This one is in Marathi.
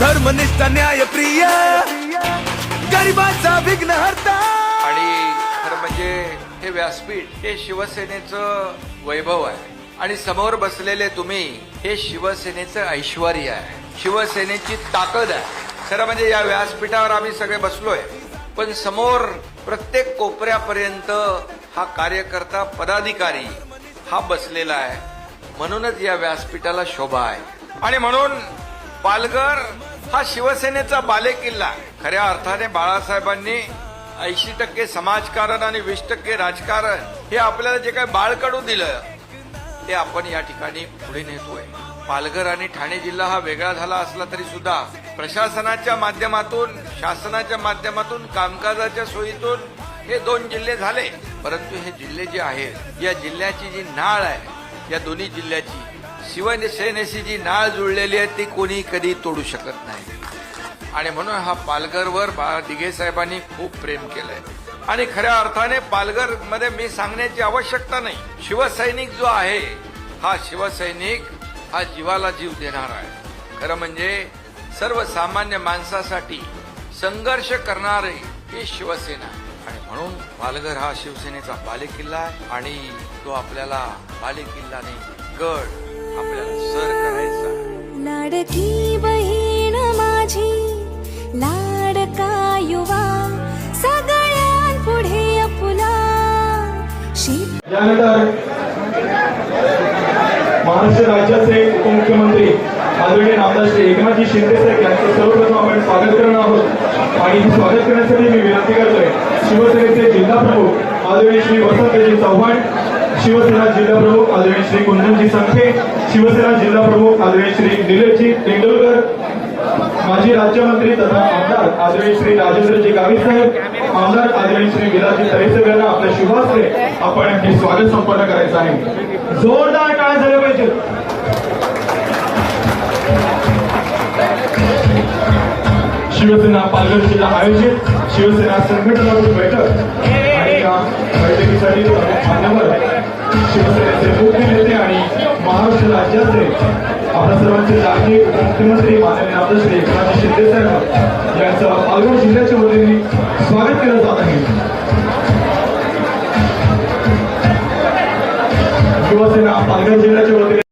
धर्मनिष्ठ न्याय त्याची तो धर्मनिष्ठ विघ्न हरता व्यासपीठ हे शिवसेनेचं वैभव आहे. आणि समोर बसलेले तुम्ही हे शिवसेनेचं ऐश्वर आहे. शिवसेनेची ताकद आहे. खरं म्हणजे या व्यासपीठावर आम्ही सगळे बसलोय. पण समोर प्रत्येक कोपऱ्यापर्यंत हा कार्यकर्ता पदाधिकारी हा बसलेला आहे. म्हणूनच या व्यासपीठाला शोभा आहे. आणि म्हणून पालघर हा शिवसेनेचा बालेकिल्ला आहे. खऱ्या अर्थाने बाळासाहेबांनी ऐंशी टक्के समाजकारण आणि वीस टक्के राजकारण हे आपल्याला जे काही बाळकडू दिलं ते आपण या ठिकाणी पुढे नेतोय. पालघर आणि ठाणे जिल्हा हा वेगळा झाला असला तरी सुद्धा प्रशासनाच्या माध्यमातून शासनाच्या माध्यमातून कामकाजाच्या सोयीतून हे दोन जिल्हे झाले. परंतु हे जिल्हे जे आहेत या जिल्ह्याची जी नाळ आहे या दोन्ही जिल्ह्याची शिवसेनेशी जी नाळ जुळलेली आहे ती कोणी कधी तोडू शकत नाही. आणि म्हणून हा पालघरवर बा- दिघे साहेबांनी खूप प्रेम केलंय. आणि खऱ्या अर्थाने पालघरमध्ये मी सांगण्याची आवश्यकता नाही. शिवसैनिक जो आहे हा शिवसैनिक हा जीवाला जीव देणार आहे. खरं म्हणजे सर्वसामान्य माणसासाठी संघर्ष करणारे ही शिवसेना आणि म्हणून पालघर हा शिवसेनेचा बालेकिल्ला आहे. आणि तो आपल्याला बालेकिल्लाने गड आपल्याला सर करायचा लाडकी बहीण माझी शीत यानंतर महाराष्ट्र राज्याचे उपमुख्यमंत्री आदरणीय नामदार एकनाथजी शिंदे साहेब यांचं सर्वप्रथम आपण स्वागत करणार आहोत. आणि हे स्वागत करण्यासाठी मी विनंती करतोय शिवसेनेचे जिल्हा प्रमुख आदरणीय श्री वसंतजी चव्हाण शिवसेना जिल्हा प्रमुख आदरणीय श्री कुंदनजी संखे शिवसेना जिल्हा प्रमुख आदरणीय श्री निलेशजी तेंडुलकर माजी राज्यमंत्री तथा आमदार आदरणीय श्री राजेंद्रजी गावित साहेब आमदार आदरणीय श्री विलासजी तरेसाहेब यांना आपल्या शुभास्ते. आपण हे स्वागत संपन्न करायचं आहे. जोरदार काय झाले पाहिजे. शिवसेना पालघर जिल्हा आयोजित शिवसेना संघटनात्मक बैठक आणि या बैठकीसाठी मान्यवर शिवसेनेचे मुख्य नेते आणि महाराष्ट्र राज्याचे आपल्या सर्वांचे लाडके मुख्यमंत्री माननीय नामदार एकनाथ शिंदे साहेब यांचं पालघर जिल्ह्याच्या वतीने केलं जात आहे शिवसेना पालघर जिल्ह्याच्या वतीने